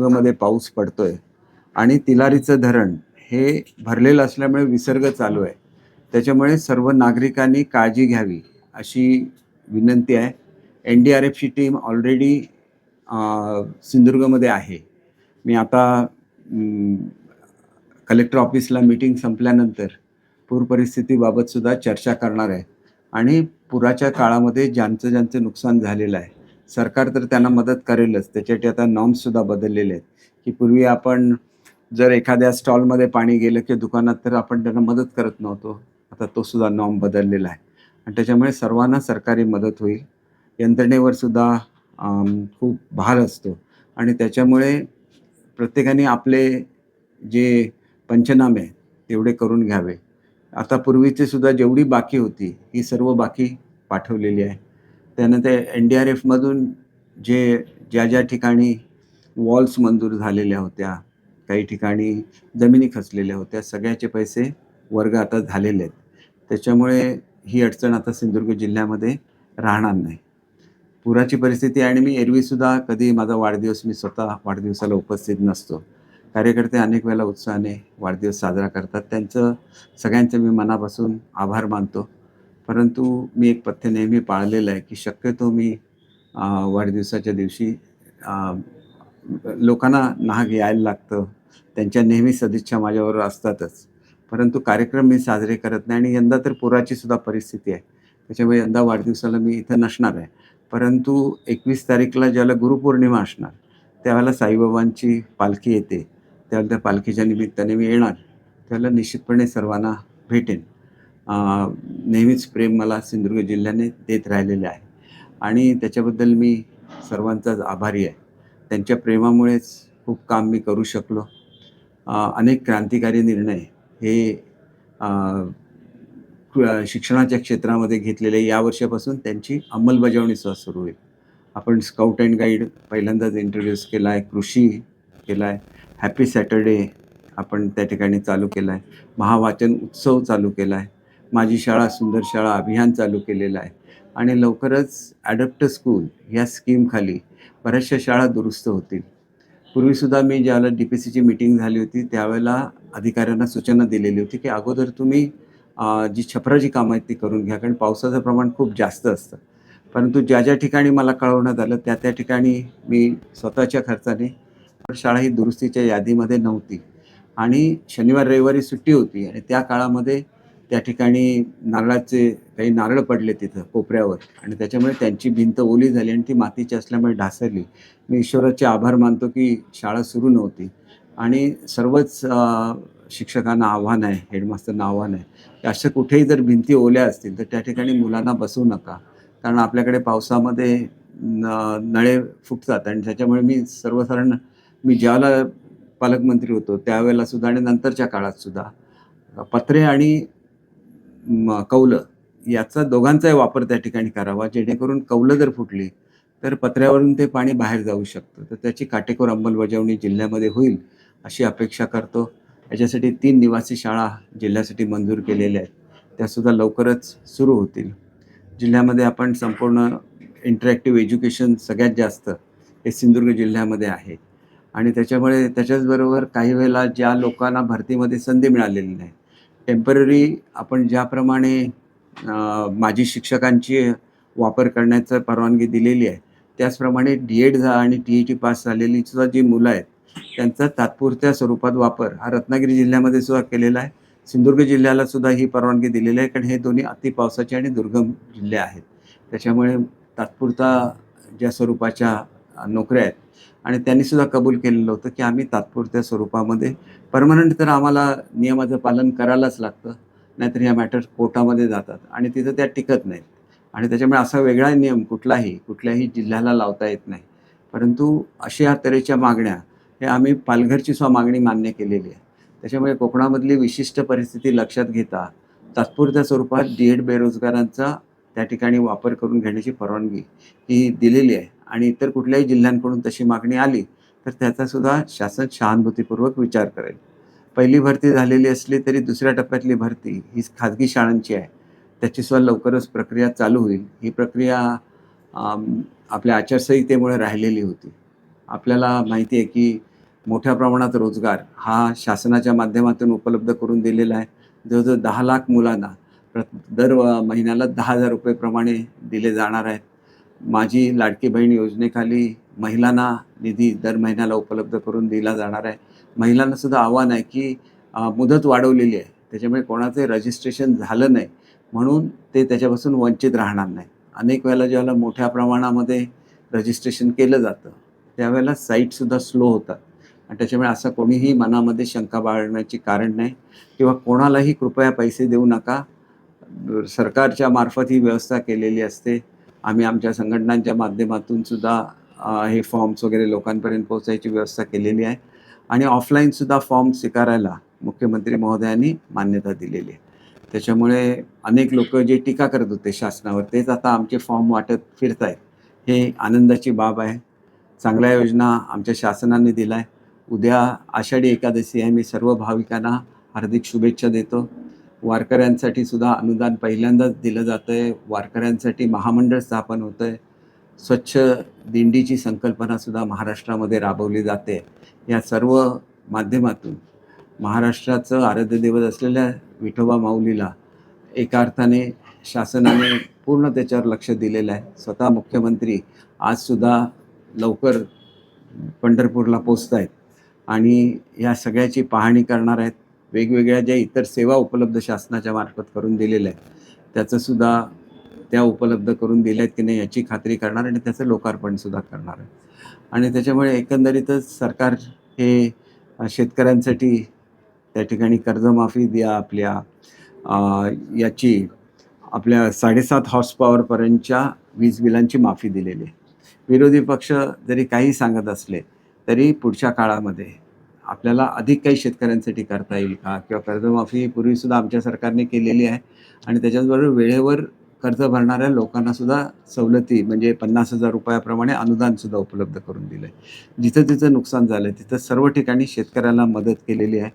मध्ये पाऊस पडतोय आणि तिलारीचं धरण हे भरलेलं असल्यामुळे विसर्ग चालू आहे. त्याच्यामुळे सर्व नागरिकांनी काळजी घ्यावी अशी विनंती आहे. एन डी आर एफची टीम ऑलरेडी सिंधुदुर्गमध्ये आहे. मी आता कलेक्टर ऑफिसला मीटिंग संपल्यानंतर पूर परिस्थितीबाबतसुद्धा चर्चा करणार आहे. आणि पुराच्या काळामध्ये ज्यांचं ज्यांचं नुकसान झालेलं आहे सरकार तर त्यांना मदत करेलच. त्याच्यासाठी आता नॉर्म्स सुद्धा बदललेले आहेत. की पूर्वी आपण जर एखाद्या स्टॉलमध्ये पाणी गेलं किंवा दुकानात तर आपण त्यांना मदत करत नव्हतो. आता तो सुद्धा नॉर्म बदललेला आहे. आणि त्याच्यामुळे सर्वांना सरकारी मदत होईल. यंत्रणेवर सुद्धा खूप भार असतो. आणि त्याच्यामुळे प्रत्येकाने आपले जे पंचनामे आहेत, तेवढे करून घ्यावे. आता पूर्वीचे सुद्धा जेवढी बाकी होती ही सर्व बाकी पाठवलेली आहे. त्यानं ते एन डी आर एफमधून जे ज्या ज्या ठिकाणी वॉल्स मंजूर झालेल्या होत्या काही ठिकाणी जमिनी खचलेल्या होत्या सगळ्याचे पैसे वर्ग आता झालेले आहेत. त्याच्यामुळे ही अडचण आता सिंधुदुर्ग जिल्ह्यामध्ये राहणार नाही. पुराची परिस्थिती आणि मी एरवीसुद्धा कधी माझा वाढदिवस मी स्वतः वाढदिवसाला उपस्थित नसतो. कार्यकर्ते अनेक वेळेला उत्साहाने वाढदिवस साजरा करतात. त्यांचं सगळ्यांचं मी मनापासून आभार मानतो. परंतु मी एक पथ्य नेहमी पाळलेलं आहे की शक्यतो मी वाढदिवसाच्या दिवशी लोकांना नाग यायला लागतं. त्यांच्या नेहमी सदिच्छा माझ्याबरोबर असतातच. परंतु कार्यक्रम मी साजरे करत नाही आणि यंदा तर पुराची सुद्धा परिस्थिती आहे. त्याच्यामुळे यंदा वाढदिवसाला मी इथं नसणार आहे. परंतु एकवीस तारीखला ज्याला गुरुपौर्णिमा असणार त्यावेळेला साईबाबांची पालखी येते. त्यावेळेला त्या पालखीच्या निमित्ताने मी येणार. त्याला निश्चितपणे सर्वांना भेटेन. नेहमीच प्रेम मला सिंधुदुर्ग जिल्ह्याने देत राहिलेले आहे. आणि त्याच्याबद्दल मी सर्वांचाच आभारी आहे. त्यांच्या प्रेमामुळेच खूप काम मी करू शकलो. अनेक क्रांतिकारी निर्णय हे शिक्षणाच्या क्षेत्रामध्ये घेतलेले या वर्षापासून त्यांची अंमलबजावणी सुद्धा सुरू होईल. आपण स्काउट अँड गाईड पहिल्यांदाच इंट्रोड्यूस केला आहे कृषी केला आहे हॅपी सॅटर्डे आपण त्या ठिकाणी चालू केला आहे महावाचन उत्सव चालू केला आहे माझी शाळा सुंदर शाळा अभियान चालू केलेलं आहे. आणि लवकरच ॲडप्ट स्कूल या स्कीमखाली बऱ्याचशा शाळा दुरुस्त होतील. पूर्वीसुद्धा मी ज्यावेळेला डी पी सीची मिटिंग झाली होती त्यावेळेला अधिकाऱ्यांना सूचना दिलेली होती की अगोदर तुम्ही जी छपराची कामं आहेत ती करून घ्या कारण पावसाचं प्रमाण खूप जास्त असतं. परंतु ज्या ज्या ठिकाणी मला कळवण्यात आलं त्या त्या ठिकाणी मी स्वतःच्या खर्चाने शाळा ही दुरुस्तीच्या यादीमध्ये नव्हती. आणि शनिवार रविवारी सुट्टी होती आणि त्या काळामध्ये त्या ठिकाणी नारळाचे काही नारळ पडले तिथं कोपऱ्यावर. आणि त्याच्यामुळे त्यांची भिंत ओली झाली आणि ती मातीची असल्यामुळे ढासळली. मी ईश्वराचे आभार मानतो की शाळा सुरू नव्हती. आणि सर्वच शिक्षकांना आव्हान आहे हेडमास्टरना आव्हान आहे की अशा कुठेही जर भिंती ओल्या असतील तर त्या ठिकाणी मुलांना बसवू नका. कारण आपल्याकडे पावसामध्ये न नळे फुटतात आणि त्याच्यामुळे मी सर्वसाधारण मी ज्यावेळेला पालकमंत्री होतो त्यावेळेला सुद्धा आणि नंतरच्या काळात सुद्धा. पत्रे आणि कौलं याचा दोघांचाही वापर त्या ठिकाणी करावा. जेणेकरून कौलं जर फुटली तर पत्र्यावरून ते पाणी बाहेर जाऊ शकतं. तर त्याची काटेकोर अंमलबजावणी जिल्ह्यामध्ये होईल अशी अपेक्षा करतो. याच्यासाठी तीन निवासी शाळा जिल्ह्यासाठी मंजूर केलेल्या आहेत. त्यासुद्धा लवकरच सुरू होतील. जिल्ह्यामध्ये आपण संपूर्ण इंटरॅक्टिव्ह एज्युकेशन सगळ्यात जास्त हे सिंधुदुर्ग जिल्ह्यामध्ये आहे. आणि त्याच्यामुळे त्याच्याचबरोबर काही वेळेला ज्या लोकांना भरतीमध्ये संधी मिळालेली नाही टेंपररी आपण ज्याप्रमाणे माजी शिक्षकांची वापर करण्याचं परवानगी दिलेली आहे त्याचप्रमाणे डी एड झा आणि टी ई टी पास झालेली सुद्धा जी मुलं आहेत त्यांचा तात्पुरत्या स्वरूपात वापर हा रत्नागिरी जिल्ह्यामध्ये सुद्धा केलेला आहे. सिंधुदुर्ग जिल्ह्याला सुद्धा ही परवानगी दिलेली आहे कारण हे दोन्ही अति पावसाचे आणि दुर्गम जिल्हे आहेत. त्याच्यामुळे तात्पुरता ज्या स्वरूपाच्या नोकऱ्या आहेत. आणि त्यांनी सुद्धा कबूल केलेलं होतं की आम्ही तात्पुरत्या स्वरूपामध्ये परमनंट तर आम्हाला नियमाचं पालन करायलाच लागतं नाहीतर ह्या मॅटर कोर्टामध्ये जातात आणि तिथं त्या टिकत नाहीत. आणि त्याच्यामुळे असा वेगळा नियम कुठलाही कुठल्याही जिल्ह्याला लावता येत नाही. परंतु अशा तऱ्हेच्या मागण्या हे आम्ही पालघरची सुद्धा मागणी मान्य केलेली आहे. त्याच्यामुळे कोकणामधली विशिष्ट परिस्थिती लक्षात घेता तात्पुरत्या स्वरूपात डी एड बेरोजगारांचा त्या ठिकाणी वापर करून घेण्याची परवानगी ही दिलेली आहे. आणि इतर कुठल्याही जिल्ह्यांकडून तशी मागणी आली तर त्याचा सुद्धा शासन सहानुभूतीपूर्वक विचार करेल. पहिली भरती झालेली असली तरी दुसऱ्या टप्प्यातली भरती ही खाजगी शाळांची आहे. त्याची सुद्धा लवकरच प्रक्रिया चालू होईल. ही प्रक्रिया आपल्या आचारसंहितेमुळे राहिलेली होती. आपल्याला माहिती आहे की मोठ्या प्रमाणात रोजगार हा शासनाच्या माध्यमातून उपलब्ध करून दिलेला आहे. जवळजवळ दहा लाख मुलांना प्र दर महिन्याला दहा हजार रुपयेप्रमाणे दिले जाणार आहेत. माझी लाडकी बहीण योजनेखाली महिलांना निधी दर महिन्याला उपलब्ध करून दिला जाणार आहे. महिलांना सुद्धा आव्हान आहे की मुदत वाढवलेली आहे. त्याच्यामुळे कोणाचे रजिस्ट्रेशन झालं नाही. म्हणून ते त्याच्यापासून वंचित राहणार नाही. अनेक वेळेला ज्यावेळेला मोठ्या प्रमाणामध्ये रजिस्ट्रेशन केलं जातं त्यावेळेला साईटसुद्धा स्लो होतात. आणि त्याच्यामुळे असं कोणीही मनामध्ये शंका बाळगण्याची कारण नाही किंवा कोणालाही कृपया पैसे देऊ नका. सरकारच्या मार्फत ही व्यवस्था केलेली असते. आम्ही आमच्या संघटनांच्या माध्यमातून सुद्धा हे फॉर्म्स वगैरे लोकांपर्यंत पोहोचायची व्यवस्था केलेली आहे. आणि ऑफलाईनसुद्धा फॉर्म स्वीकारायला मुख्यमंत्री महोदयांनी मान्यता दिलेली आहे. त्याच्यामुळे अनेक लोक जे टीका करत होते शासनावर तेच आता आमचे फॉर्म वाटत फिरत आहेत हे आनंदाची बाब आहे. चांगल्या योजना आमच्या शासनाने दिला आहे उद्या आषाढी एकादशी आहे. मी सर्व भाविकांना हार्दिक शुभेच्छा देतो. वारकऱ्यांसाठी सुद्धा अनुदान पहिल्यांदाच दिलं जातं आहे वारकऱ्यांसाठी महामंडळ स्थापन होतं आहे स्वच्छ दिंडीची संकल्पनासुद्धा महाराष्ट्रामध्ये राबवली जाते. या सर्व माध्यमातून महाराष्ट्राचं आराध्य दैवत असलेल्या विठोबा माऊलीला एका अर्थाने शासनाने पूर्ण त्याच्यावर लक्ष दिलेलं आहे. स्वतः मुख्यमंत्री आजसुद्धा लवकर पंढरपूरला पोचत आहेत आणि या सगळ्याची पाहणी करणार आहेत. वेगवेगळ्या ज्या इतर सेवा उपलब्ध शासनाच्या मार्फत करून दिलेल्या आहेत त्याचंसुद्धा त्या उपलब्ध करून दिल्या आहेत की नाही याची खात्री करणार आणि त्याचं लोकार्पणसुद्धा करणार आहे आणि त्याच्यामुळे एकंदरीतच सरकार हे शेतकऱ्यांसाठी त्या ठिकाणी कर्जमाफी द्या आपल्या याची आपल्या साडेसात हॉर्स पॉवरपर्यंतच्या वीज बिलांची माफी दिलेली आहे. विरोधी पक्ष जरी काही सांगत असले तरी पुढच्या काळामध्ये आपल्याला अधिक काही शेतकऱ्यांसाठी करता येईल का? किंवा कर्जमाफी पूर्वीसुद्धा आमच्या सरकारने केलेली आहे आणि त्याच्याचबरोबर वेळेवर कर्ज भरणाऱ्या लोकांना सुद्धा सवलती म्हणजे पन्नास हजार रुपयाप्रमाणे अनुदानसुद्धा उपलब्ध करून दिलं आहे जिथं जिथं नुकसान झालं तिथं सर्व ठिकाणी शेतकऱ्यांना मदत केलेली आहे.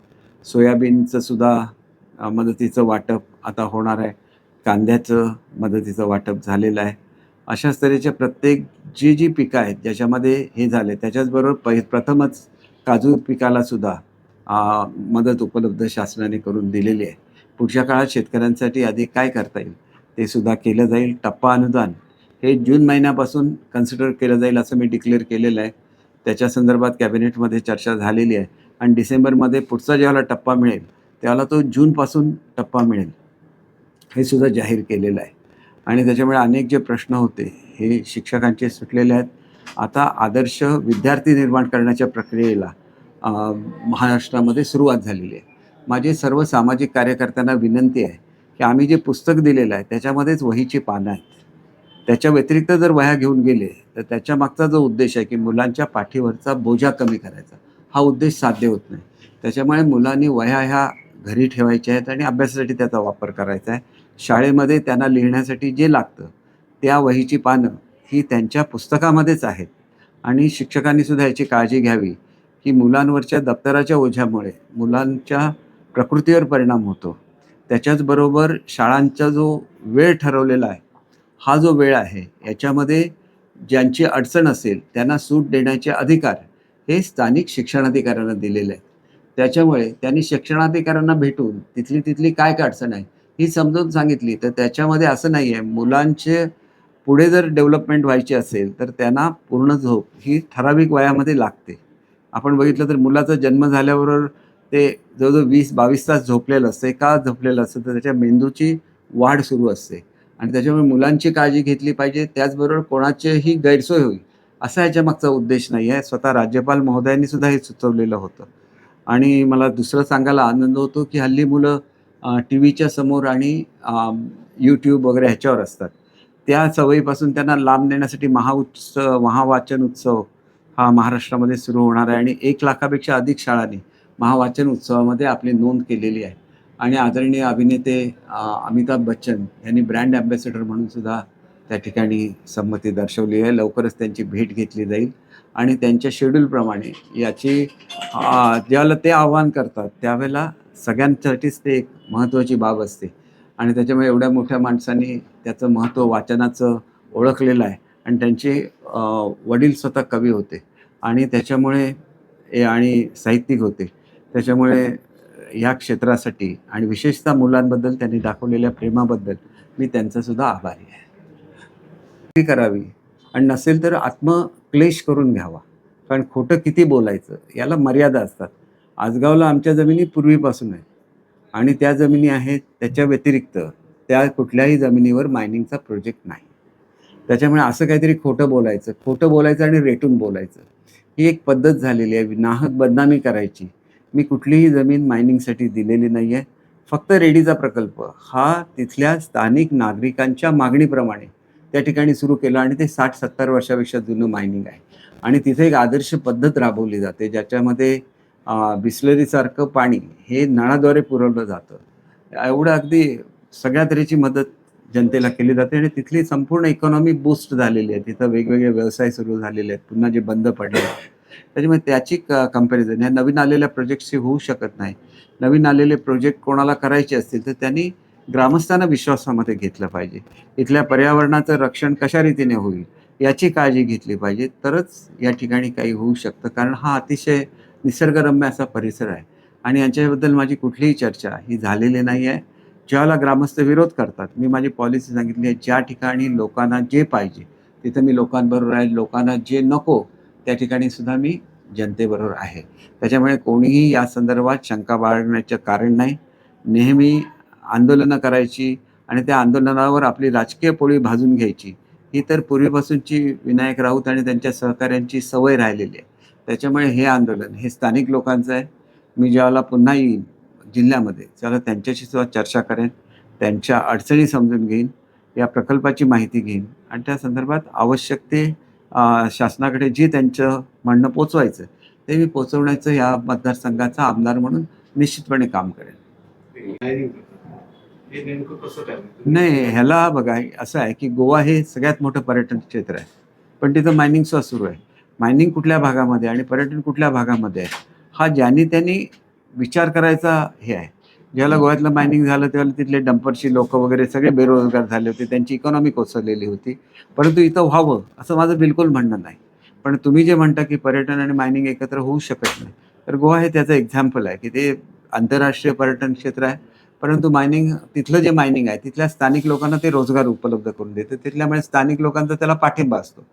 सोयाबीनचं सुद्धा मदतीचं वाटप आता होणार आहे. कांद्याचं मदतीचं वाटप झालेलं आहे. अशाच तऱ्हेच्या प्रत्येक जी जी पिकं आहेत ज्याच्यामध्ये हे झाले त्याच्याचबरोबर पहि प्रथमच काजू पिकाला सुद्धा मदत उपलब्ध शासनाने करून दिलेली आहे. पुढच्या काळात शेतकऱ्यांसाठी अधिक काय करता येईल? ते सुद्धा केलं जाईल. टप्पा अनुदान. हे जून महिन्यापासून कन्सिडर केलं जाईल असं मी डिक्लेअर केलेलं आहे. त्याच्या संदर्भात कॅबिनेटमध्ये चर्चा झालेली आहे. आणि डिसेंबरमध्ये पुढचा ज्याला टप्पा मिळेल त्याला तो जूनपासून टप्पा मिळेल. हे सुद्धा जाहीर केलेलं आहे. आणि त्याच्यामुळे अनेक जे प्रश्न होते हे शिक्षकांचे सुटलेले आहेत. आता आदर्श विद्यार्थी निर्माण करण्याच्या प्रक्रियेला महाराष्ट्रामध्ये सुरुवात झालेली आहे. माझे सर्व सामाजिक कार्यकर्त्यांना विनंती आहे की आम्ही जे पुस्तक दिलेलं आहे त्याच्यामध्येच वहीची पानं आहेत. त्याच्या व्यतिरिक्त जर वह्या घेऊन गेले तर त्याच्या मागचा जो उद्देश आहे की मुलांच्या पाठीवरचा बोजा कमी करायचा हा उद्देश साध्य होत नाही. त्याच्यामुळे मुलांनी वह्या ह्या घरी ठेवायच्या आहेत आणि अभ्यासासाठी त्याचा वापर करायचा आहे. शाळेमध्ये त्यांना लिहिण्यासाठी जे लागतं त्या वहीची पानं ही त्यांच्या पुस्तकामध्येच आहेत. आणि शिक्षकांनी सुद्धा याची काळजी घ्यावी की मुलांवरच्या दप्तराच्या ओझ्यामुळे मुलांच्या प्रकृतीवर परिणाम होतो. त्याच्याचबरोबर शाळांचा जो वेळ ठरवलेला आहे हा जो वेळ आहे याच्यामध्ये ज्यांची अडचण असेल त्यांना सूट देण्याचे अधिकार हे स्थानिक शिक्षणाधिकाऱ्यांना दिलेले आहेत. त्याच्यामुळे त्यांनी शिक्षणाधिकाऱ्यांना भेटून तिथली तिथली काय काय अडचण आहे ही समजून सांगितली तर त्याच्यामध्ये असं नाही आहे मुलांचे पुढे जर डेव्हलपमेंट व्हायची असेल तर त्यांना पूर्ण झोप ही ठराविक वयामध्ये लागते. आपण बघितलं तर मुलाचा जन्म झाल्याबरोबर ते जवळजवळ वीस बावीस तास झोपलेलं असते. का झोपलेलं असतं तर त्याच्या मेंदूची वाढ सुरू असते. आणि त्याच्यामुळे मुलांची काळजी घेतली पाहिजे. त्याचबरोबर कोणाचीही गैरसोय होईल असा याच्या मागचा उद्देश नाही आहे. स्वतः राज्यपाल महोदयांनी सुद्धा हे सुचवलेलं होतं. आणि मला दुसरं सांगायला आनंद होतो की हल्ली मुलं टी व्हीच्या समोर आणि यूट्यूब वगैरे ह्याच्यावर असतात. त्या सवयीपासून त्यांना लांब नेण्यासाठी महाउत्सव महावाचन उत्सव हा महाराष्ट्रामध्ये सुरू होणार आहे. आणि एक लाखापेक्षा अधिक शाळांनी महावाचन उत्सवामध्ये आपली नोंद केलेली आहे. आणि आदरणीय अभिनेते अमिताभ बच्चन यांनी ब्रँड ॲम्बॅसेडर म्हणून सुद्धा त्या ठिकाणी संमती दर्शवली आहे. लवकरच त्यांची भेट घेतली जाईल. आणि त्यांच्या शेड्यूलप्रमाणे याची ज्यावेळेला ते आव्हान करतात त्यावेळेला सगळ्यांसाठीच ते एक महत्त्वाची बाब असते. आणि त्याच्यामुळे एवढ्या मोठ्या माणसांनी त्याचं महत्त्व वाचनाचं ओळखलेलं आहे. आणि त्यांचे वडील स्वतः कवी होते. आणि त्याच्यामुळे आणि साहित्यिक होते. त्याच्यामुळे या क्षेत्रासाठी आणि विशेषतः मुलांबद्दल त्यांनी दाखवलेल्या प्रेमाबद्दल मी त्यांचासुद्धा आभारी आहे. ती करावी. आणि नसेल तर आत्मक्लेश करून घ्यावा. कारण खोटं किती बोलायचं? याला मर्यादा असतात. आजगावला आमच्या जमिनी पूर्वीपासून आहे आणि त्या जमिनी आहेत त्याच्या व्यतिरिक्त त्या कुठल्याही जमिनीवर मायनिंगचा प्रोजेक्ट नाही. त्याच्यामुळे असं काहीतरी खोटं बोलायचं खोटं बोलायचं आणि रेटून बोलायचं. ही एक पद्धत झालेली आहे. नाहक बदनामी करायची. मी कुठलीही जमीन मायनिंगसाठी दिलेली नाही आहे फक्त रेडीचा प्रकल्प. हा तिथल्या स्थानिक नागरिकांच्या मागणीप्रमाणे त्या ठिकाणी सुरू केला आणि ते साठ सत्तर वर्षापेक्षा जुनं मायनिंग आहे. आणि तिथे एक आदर्श पद्धत राबवली जाते ज्याच्यामध्ये बिस्लरीसारखं पाणी हे नळाद्वारे पुरवलं जातं. एवढं अगदी सगळ्या तऱ्हेची मदत जनतेला केली जाते आणि तिथली संपूर्ण इकॉनॉमी बूस्ट झालेली आहे. तिथं वेगवेगळे व्यवसाय सुरू झालेले आहेत. पुन्हा जे बंद पडले आहेत. त्याच्यामुळे त्याची क कंपॅरिझन ह्या नवीन आलेल्या प्रोजेक्टशी होऊ शकत नाही. नवीन आलेले प्रोजेक्ट कोणाला करायचे असतील तर त्यांनी ग्रामस्थांना विश्वासामध्ये घेतलं पाहिजे. इथल्या पर्यावरणाचं रक्षण कशा रीतीने होईल याची काळजी घेतली पाहिजे. तरच या ठिकाणी काही होऊ शकतं. कारण हा अतिशय निसर्गरम्य असा परिसर आहे. आणि यांच्याबद्दल माझी कुठलीही चर्चा ही झालेली नाही आहे. ज्याला ग्रामस्थ विरोध करतात मी माझी पॉलिसी सांगितली आहे ज्या ठिकाणी लोकांना जे पाहिजे तिथं मी लोकांबरोबर आहे. लोकांना जे नको त्या ठिकाणी सुद्धा मी जनतेबरोबर आहे. त्याच्यामुळे कोणीही या संदर्भात शंका बाळगण्याचं कारण नाही. नेहमी आंदोलनं करायची आणि त्या आंदोलनावर आपली राजकीय पोळी भाजून घ्यायची ही तर पूर्वीपासूनची विनायक राऊत आणि त्यांच्या सहकाऱ्यांची सवय राहिलेली आहे. त्याच्यामुळे हे आंदोलन हे स्थानिक लोकांचं आहे. मी ज्यावेळेला पुन्हा येईन जिल्ह्यामध्ये त्याला त्यांच्याशी सुद्धा चर्चा करेन त्यांच्या अडचणी समजून घेईन या प्रकल्पाची माहिती घेईन आणि त्या संदर्भात आवश्यक ते शासनाकडे जे त्यांचं म्हणणं पोचवायचं ते मी पोचवण्याचं या मतदारसंघाचा आमदार म्हणून निश्चितपणे काम करेन. हे नाही ह्याला बघा असं आहे की गोवा हे सगळ्यात मोठं पर्यटन क्षेत्र आहे. पण तिथं मायनिंग सुद्धा सुरू आहे. मायनिंग कुठल्या भागामध्ये आणि पर्यटन कुठल्या भागामध्ये आहे? हा ज्यांनी त्यांनी विचार करायचा हे आहे. ज्याला गोव्यातलं मायनिंग झालं त्यावेळेला तिथले डंपरची लोक वगैरे सगळे बेरोजगार झाले होते त्यांची इकॉनॉमी कोसळलेली होती. परंतु इथं व्हावं असं माझं बिलकुल म्हणणं नाही. पण तुम्ही जे म्हणता की पर्यटन आणि मायनिंग एकत्र होऊ शकत नाही तर गोवा हे त्याचं एक्झाम्पल आहे की ते आंतरराष्ट्रीय पर्यटन क्षेत्र आहे. परंतु मायनिंग तिथलं जे मायनिंग आहे तिथल्या स्थानिक लोकांना ते रोजगार उपलब्ध करून देते. तिथल्यामुळे स्थानिक लोकांचा त्याला पाठिंबा असतो.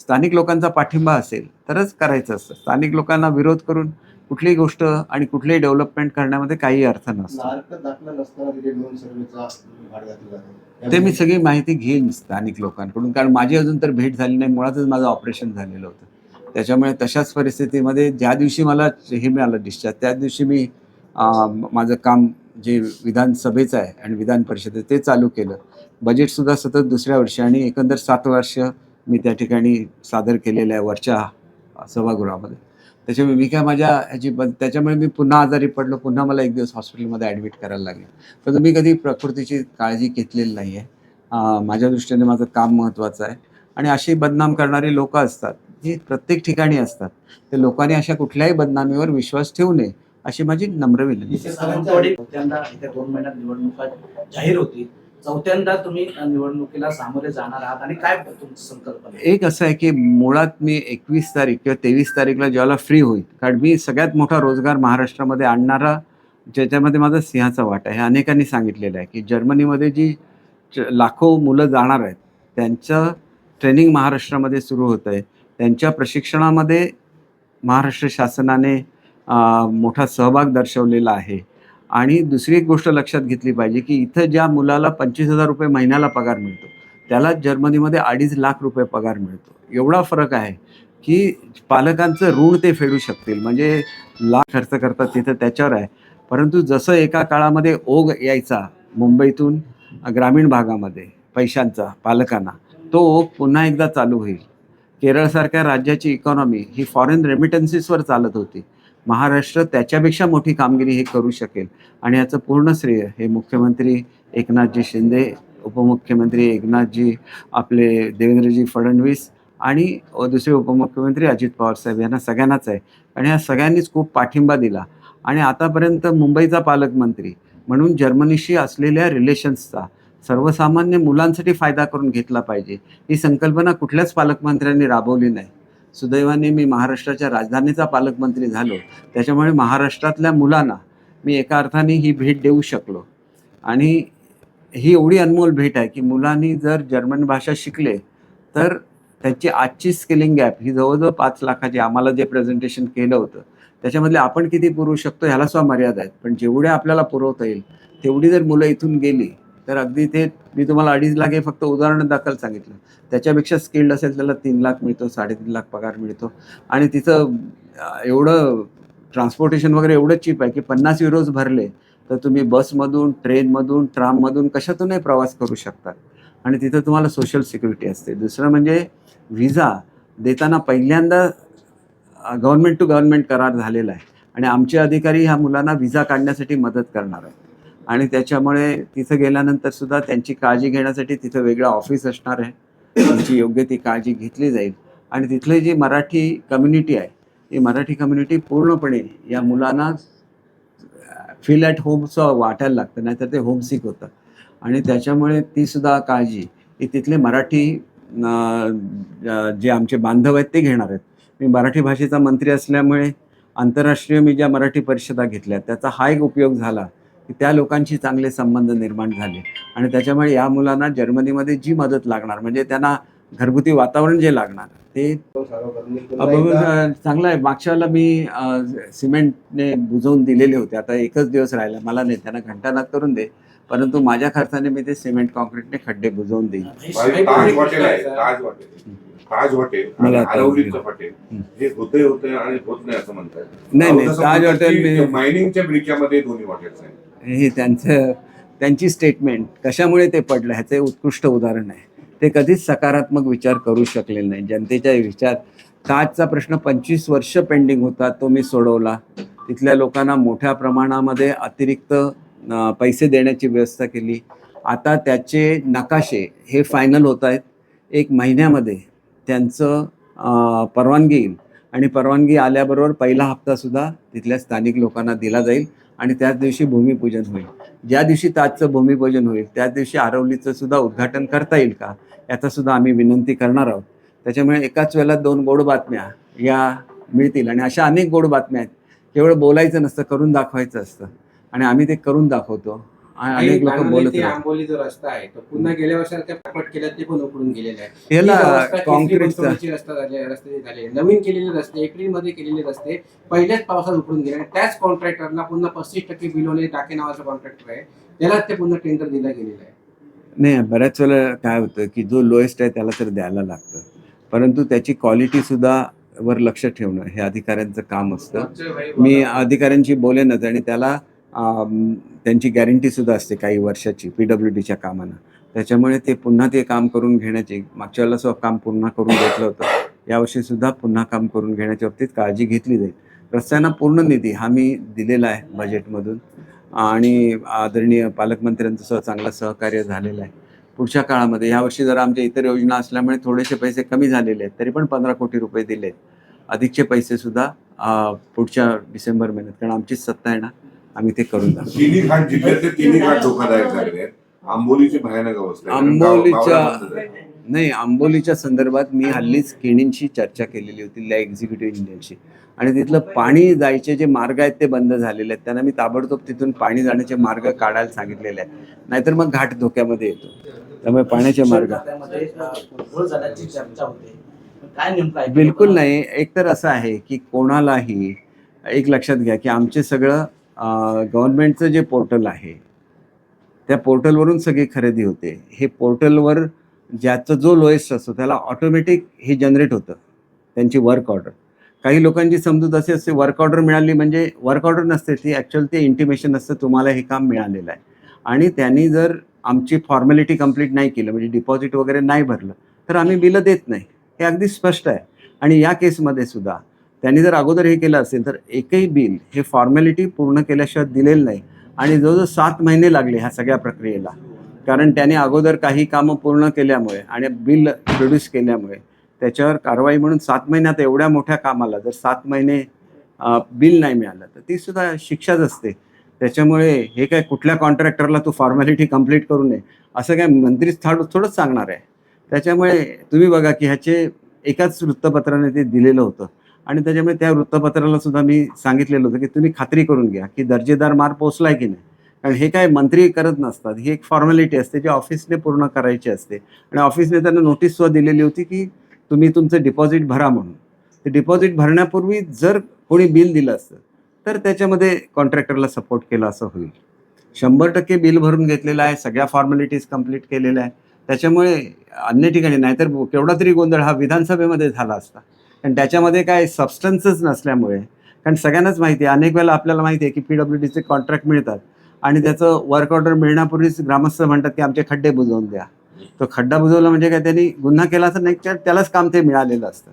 स्थानिक लोकांचा पाठिंबा असेल तरच करायचं असतं. स्थानिक लोकांना विरोध करून कुठलीही गोष्ट आणि कुठलीही डेव्हलपमेंट करण्यामध्ये काही अर्थ नसतो. ते मी सगळी माहिती घेईन स्थानिक लोकांकडून कारण माझी अजून तर भेट झाली नाही मुळातच माझं ऑपरेशन झालेलं होतं. त्याच्यामुळे तशाच परिस्थितीमध्ये ज्या दिवशी मला हे मिळालं डिस्चार्ज त्याच दिवशी मी माझं काम जे विधानसभेचं आहे आणि विधान परिषदेचं ते चालू केलं. बजेटसुद्धा सतत दुसऱ्या वर्षी आणि एकंदर सात वर्ष मी त्या ठिकाणी सादर केलेल्या आहे वरच्या सभागृहामध्ये. त्याच्यामुळे मी काय माझ्या ह्याची त्याच्यामुळे मी पुन्हा आजारी पडलो पुन्हा मला एक दिवस हॉस्पिटलमध्ये ॲडमिट करायला लागले. पण मी कधी प्रकृतीची काळजी घेतलेली नाही आहे माझ्या दृष्टीने माझं काम महत्त्वाचं आहे. आणि अशी बदनाम करणारी लोक असतात जी प्रत्येक ठिकाणी असतात ते लोकांनी अशा कुठल्याही बदनामीवर विश्वास ठेवू नये अशी माझी नम्र विनंती. दोन महिन्यात निवडणुका जाहीर होती चौथ्यांदा तुम्ही निवडणुकीला सामोरे जाणार आहात आणि काय तुमची संकल्पना एक असं आहे की मुळात मी एकवीस तारीख किंवा तेवीस तारीखला ज्याला फ्री होईल कारण मी सगळ्यात मोठा रोजगार महाराष्ट्रामध्ये आणणारा ज्याच्यामध्ये माझा सिंहाचा वाटा आहे हे अनेकांनी सांगितलेलं आहे की जर्मनीमध्ये जी च- लाखो मुलं जाणार आहेत त्यांचं ट्रेनिंग महाराष्ट्रामध्ये सुरू होतं आहे. त्यांच्या प्रशिक्षणामध्ये महाराष्ट्र शासनाने मोठा सहभाग दर्शवलेला आहे. आणि दुसरी एक गोष्ट लक्षात घेतली पाहिजे की इथं ज्या मुलाला पंचवीस हजार रुपये महिन्याला पगार मिळतो त्याला जर्मनीमध्ये अडीच लाख रुपये पगार मिळतो. एवढा फरक आहे की पालकांचं ऋण ते फेडू शकतील. म्हणजे लाख खर्च करतात तिथं त्याच्यावर आहे. परंतु जसं एका काळामध्ये ओघ यायचा मुंबईतून ग्रामीण भागामध्ये पैशांचा पालकांना तो ओघ पुन्हा एकदा चालू होईल. केरळसारख्या राज्याची इकॉनॉमी ही फॉरेन रेमिटन्सीसवर चालत होती. महाराष्ट्र त्याच्यापेक्षा मोठी कामगिरी हे करू शकेल. आणि याचं पूर्ण श्रेय हे मुख्यमंत्री एकनाथजी शिंदे उपमुख्यमंत्री एकनाथजी आपले देवेंद्रजी फडणवीस आणि दुसरे उपमुख्यमंत्री अजित पवार साहेब यांना सगळ्यांनाच आहे. आणि ह्या सगळ्यांनीच खूप पाठिंबा दिला. आणि आतापर्यंत मुंबईचा पालकमंत्री म्हणून जर्मनीशी असलेल्या रिलेशन्सचा सर्वसामान्य मुलांसाठी फायदा करून घेतला पाहिजे. ही संकल्पना कुठल्याच पालकमंत्र्यांनी राबवली नाही. सुदैवाने मी महाराष्ट्राच्या राजधानीचा पालकमंत्री झालो. त्याच्यामुळे महाराष्ट्रातल्या मुलांना मी एका अर्थाने ही भेट देऊ शकलो. आणि ही एवढी अनमोल भेट आहे की मुलांनी जर जर्मन भाषा शिकले तर त्यांची आजची स्किलिंग गॅप ही जवळजवळ पाच लाखाची आम्हाला जे प्रेझेंटेशन केलं होतं त्याच्यामधले आपण किती पुरवू शकतो ह्याला सुद्धा मर्यादा आहेत. पण जेवढे आपल्याला पुरवता येईल तेवढी जर मुलं इथून गेली तर अगदी ते मी तुम्हाला अडीच लाख हे फक्त उदाहरण दाखल सांगितलं. त्याच्यापेक्षा स्किल्ड असेल त्याला तीन लाख मिळतो साडेतीन लाख पगार मिळतो. आणि तिथं एवढं ट्रान्सपोर्टेशन वगैरे एवढं चीप आहे की पन्नास युरोज भरले तर तुम्ही बसमधून ट्रेनमधून ट्राममधून कशातूनही प्रवास करू शकता? आणि तिथं तुम्हाला सोशल सिक्युरिटी असते. दुसरं म्हणजे व्हिजा देताना पहिल्यांदा गव्हर्नमेंट टू गव्हर्नमेंट करार झालेला आहे. आणि आमचे अधिकारी ह्या मुलांना व्हिजा काढण्यासाठी मदत करणार आहे आणि त्याच्यामुळे तिथं गेल्यानंतर सुद्धा त्यांची काळजी घेण्यासाठी तिथं वेगळं ऑफिस असणार आहे. त्यांची योग्य ती काळजी घेतली जाईल. आणि तिथली जी मराठी कम्युनिटी आहे ही मराठी कम्युनिटी पूर्णपणे या मुलांना फील ॲट होमचं वाटायला लागतं नाहीतर ते होमसिक होतं आणि त्याच्यामुळे ती सुद्धा काळजी ही तिथले मराठी जे आमचे बांधव आहेत ते घेणार आहेत. मी मराठी भाषेचा मंत्री असल्यामुळे आंतरराष्ट्रीय मी ज्या मराठी परिषदा घेतल्या त्याचा हा एक उपयोग झाला. की त्या लोकांशी चांगले संबंध निर्माण झाले. आणि त्याच्यामुळे या मुलांना जर्मनीमध्ये जी मदत लागणार म्हणजे त्यांना घरगुती वातावरण जे लागणार ते चांगलं आहे. मागच्या वेळेला मी सिमेंटने बुजवून दिलेले होते. आता एकच दिवस राहिला. मला नाही त्यांना घंटानाद करून दे. परंतु माझ्या खर्चाने मी ते सिमेंट कॉन्क्रीटने खड्डे बुजवून देईन. बाई, ताज हॉटेल आणि हं. होते होते आणि होत नाही असं म्हणतात. नाही नाही ताज हॉटेल मायनिंगच्या ब्रिक्यामध्ये दोन्ही हॉटेल्स आहेत. हे त्यांचं त्यांची स्टेटमेंट कशामुळे ते पडलं ह्याचं उत्कृष्ट उदाहरण आहे. ते कधीच सकारात्मक विचार करू शकलेले नाही. जनतेच्या विचार ताजचा प्रश्न पंचवीस वर्ष पेंडिंग होता तो मी सोडवला. तिथल्या लोकांना मोठ्या प्रमाणामध्ये अतिरिक्त पैसे देण्याची व्यवस्था केली. आता त्याचे नकाशे हे फायनल होत आहेत. एक महिन्यामध्ये त्यांचं परवानगी येईल. आणि परवानगी आल्याबरोबर पहिला हप्तासुद्धा तिथल्या स्थानिक लोकांना दिला जाईल. आणि त्याच दिवशी भूमिपूजन होईल. ज्या दिवशी ताजचं भूमिपूजन होईल त्याच दिवशी आरवलीचं सुद्धा उद्घाटन करता येईल का? याचा सुद्धा आम्ही विनंती करणार आहोत. त्याच्यामुळे एकाच वेळेला दोन गोड बातम्या या मिळतील आणि अशा अनेक गोड बातम्या आहेत. केवळ बोलायचं नसतं करून दाखवायचं असतं. आणि आम्ही ते करून दाखवतो. अनेक लोक बोलत ते राहतात. आंबोली जो रस्ता आहे तो पुन्हा गेल्या वर्षाला पापट केला ते पण उकडून गेलेला आहे याला कॉन्क्रीटचा रस्ता झाले रस्ते झाले. नवीन केलेले रस्ते एप्रिलमध्ये केलेले रस्ते पहिल्याच पावसात उकडून गेले त्याच कॉन्ट्रॅक्टरला पुन्हा पस्तीस टक्के बिलोने टाके नावाचा कॉन्ट्रॅक्टर आहे त्याला ते पुन्हा टेंडर दिला गेलेलं आहे. नाही बऱ्याच वेळेला काय होतं की जो लोएस्ट आहे त्याला तर द्यायला लागतं. परंतु त्याची क्वालिटी सुद्धा वर लक्ष ठेवणं हे अधिकाऱ्यांचं काम असतं. मी अधिकाऱ्यांशी बोलेनच आणि त्याला त्यांची गॅरंटीसुद्धा असते काही वर्षाची पी डब्ल्यू डीच्या कामांना. त्याच्यामुळे ते पुन्हा ते काम करून घेण्याची मागच्या वेळेला सुद्धा काम पूर्ण करून घेतलं होतं. यावर्षीसुद्धा पुन्हा काम करून घेण्याच्या बाबतीत काळजी घेतली जाईल. रस्त्यांना पूर्ण निधी हा मी दिलेला आहे बजेटमधून आणि आदरणीय पालकमंत्र्यांचं सुद्धा चांगलं सहकार्य झालेलं आहे. पुढच्या काळामध्ये यावर्षी जर आमच्या इतर योजना असल्यामुळे थोडेसे पैसे कमी झालेले आहेत तरी पण पंधरा कोटी रुपये दिले आहेत अधिकचे पैसेसुद्धा पुढच्या डिसेंबर महिन्यात कारण आमचीच सत्ता आहे ना. आम्ही ते करून तिन्ही घाट जिल्ह्यातले तिन्ही घाट धोकादायक झालेले आहेत. आंबोलीची भयानक अवस्था आंबोलीच्या. नाही आंबोलीच्या संदर्भात मी हल्लीच केणींशी चर्चा केलेली होती त्या एक्झिक्युटिव्ह इंजिनियरशी आणि तिथलं पाणी जायचे जे मार्ग आहेत ते बंद झालेले आहेत. त्यांना मी ताबडतोब तिथून पाणी जाण्याचे मार्ग काढायला सांगितलेले आहेत. नाहीतर मग घाट धोक्यामध्ये येतो. त्यामुळे पाण्याचे मार्ग? बिलकुल नाही. एक तर असं आहे की कोणालाही एक लक्षात घ्या की आमचे सगळं गव्हर्नमेंटचं जे पोर्टल आहे त्या पोर्टलवरून सगळी खरेदी होते. हे पोर्टलवर ज्याचा जो लोएस्ट असतो त्याला ऑटोमॅटिक हे जनरेट होतं त्यांची वर्क ऑर्डर काही लोकांची समजूत असे असते वर्क ऑर्डर मिळाली म्हणजे वर्क ऑर्डर नसते ती ॲक्च्युअल ते इंटिमेशन असतं तुम्हाला हे काम मिळालेलं आहे. आणि त्यांनी जर आमची फॉर्मॅलिटी कंप्लीट नाही केलं म्हणजे डिपॉझिट वगैरे नाही भरलं तर आम्ही बिलं देत नाही. हे अगदी स्पष्ट आहे. आणि या केसमध्ये सुद्धा त्यांनी जर अगोदर हे केलं असेल तर एकही बिल हे फॉर्मॅलिटी पूर्ण केल्याशिवाय दिलेलं नाही. आणि जवळजवळ सात महिने लागले ह्या सगळ्या प्रक्रियेला. कारण त्याने अगोदर काही कामं पूर्ण केल्यामुळे आणि बिल प्रोड्यूस केल्यामुळे त्याच्यावर कारवाई म्हणून सात महिन्यात एवढ्या मोठ्या कामाला जर सात महिने बिल नाही मिळालं तर ती सुद्धा शिक्षाच असते. त्याच्यामुळे हे काय कुठल्या कॉन्ट्रॅक्टरला तू फॉर्मॅलिटी कंप्लीट करू नये असं काय मंत्री थोडं थोडंच सांगणार आहे. त्याच्यामुळे तुम्ही बघा की ह्याचे एकाच वृत्तपत्राने ते दिलेलं होतं. आणि त्याच्यामुळे त्या वृत्तपत्राला सुद्धा मी सांगितलेलं होतं की तुम्ही खात्री करून घ्या की दर्जेदार माल पोचलाय की नाही. कारण हे काय मंत्री करत नसतात. ही एक फॉर्मॅलिटी असते जी ऑफिसने पूर्ण करायची असते. आणि ऑफिसने त्यांना नोटीस सुद्धा दिलेली होती की तुम्ही तुमचं डिपॉझिट भरा म्हणून. ते डिपॉझिट भरण्यापूर्वी जर कोणी बिल दिलं असतं तर त्याच्यामध्ये कॉन्ट्रॅक्टरला सपोर्ट केला असं होईल. शंभर टक्के बिल भरून घेतलेलं आहे सगळ्या फॉर्मॅलिटीज कंप्लीट केलेल्या आहे त्याच्यामुळे अन्य ठिकाणी नाहीतर केवढा तरी गोंधळ हा विधानसभेमध्ये झाला असता. कारण त्याच्यामध्ये काय सबस्टन्सच नसल्यामुळे कारण सगळ्यांनाच माहिती आहे अनेक वेळेला आपल्याला माहिती आहे की पी डब्ल्यू डीचे कॉन्ट्रॅक्ट मिळतात. आणि त्याचं वर्क ऑर्डर मिळण्यापूर्वीच ग्रामस्थ म्हणतात की आमचे खड्डे बुजवून द्या. तो खड्डा बुजवला म्हणजे काय त्यांनी गुन्हा केला असं नाही त्यालाच काम ते मिळालेलं असतं.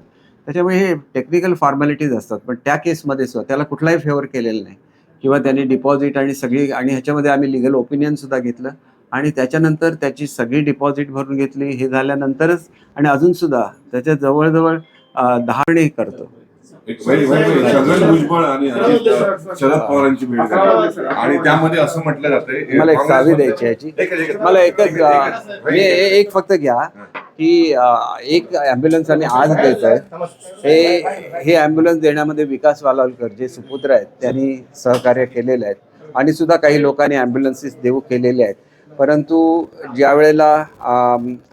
त्याच्यामुळे हे टेक्निकल फॉर्मॅलिटीज असतात पण त्या केसमध्ये सुद्धा त्याला कुठलाही फेवर केलेला नाही. किंवा त्यांनी डिपॉझिट आणि सगळी आणि ह्याच्यामध्ये आम्ही लिगल ओपिनियनसुद्धा घेतलं. आणि त्याच्यानंतर त्याची सगळी डिपॉझिट भरून घेतली हे झाल्यानंतरच आणि अजूनसुद्धा त्याच्या जवळजवळ वेळी करतो भुजबळ आणि शरद पवारांची भेट झाली. आणि त्यामध्ये असं म्हटलं जातंय मला एक चावी द्यायची याची. मला एकच एक फक्त घ्या की एक ॲम्ब्युलन्स आम्ही आज देत आहे हे हे ॲम्ब्युलन्स देण्यामध्ये विकास वालावलकर जे सुपुत्र आहेत त्यांनी सहकार्य केलेले आहेत आणि सुद्धा काही लोकांनी ॲम्ब्युलन्सेस देऊ केलेले आहेत. परंतु ज्या वेळेला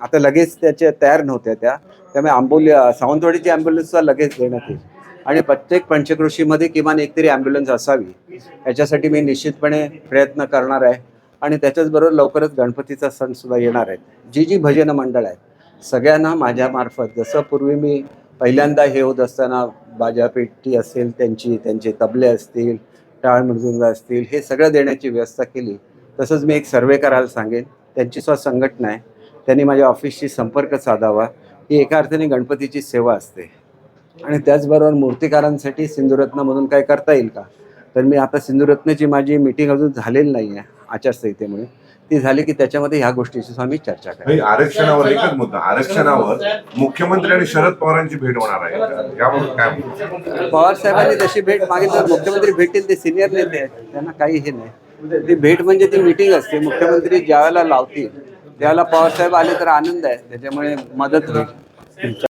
आता लगेच त्याच्या तयार नव्हत्या त्या त्यामुळे आंबोली सावंतवाडीची ॲम्ब्युलन्सचा लगेच देण्यात येईल. आणि प्रत्येक पंचक्रोशीमध्ये किमान एकतरी ॲम्ब्युलन्स असावी याच्यासाठी मी निश्चितपणे प्रयत्न करणार आहे. आणि त्याच्याचबरोबर लवकरच गणपतीचा सणसुद्धा येणार आहे. जी जी भजन मंडळ आहेत सगळ्यांना माझ्यामार्फत जसं पूर्वी मी पहिल्यांदा हे होत असताना बाजापेटी असेल त्यांची त्यांचे तबले असतील टाळ मृदुंग असतील हे सगळं देण्याची व्यवस्था केली तसंच मी एक सर्वे करायला सांगेन. त्यांची सुद्धा संघटना आहे. त्यांनी माझ्या ऑफिसशी संपर्क साधावा. ही एका अर्थाने गणपतीची सेवा असते. आणि त्याचबरोबर मूर्तिकारांसाठी सिंधुरत्नमधून काय करता येईल का? तर मी आता सिंधुरत्नची माझी मीटिंग अजून झालेली नाही आहे आचारसंहितेमुळे. ती झाली की त्याच्यामध्ये ह्या गोष्टीची सुद्धा मी चर्चा भाई, आरक्षणावर एकच मुद्दा आरक्षणावर मुख्यमंत्री आणि शरद पवारांची भेट होणार आहे? पवार साहेबांनी तशी भेट मागितली तर मुख्यमंत्री भेटतील ते सिनियर नेते त्यांना काही हे नाही. ती भेट म्हणजे ती मिटिंग असते मुख्यमंत्री ज्यावेळेला लावतील त्याला पवार साहेब आले तर आनंद आहे त्याच्यामुळे मदत होईल.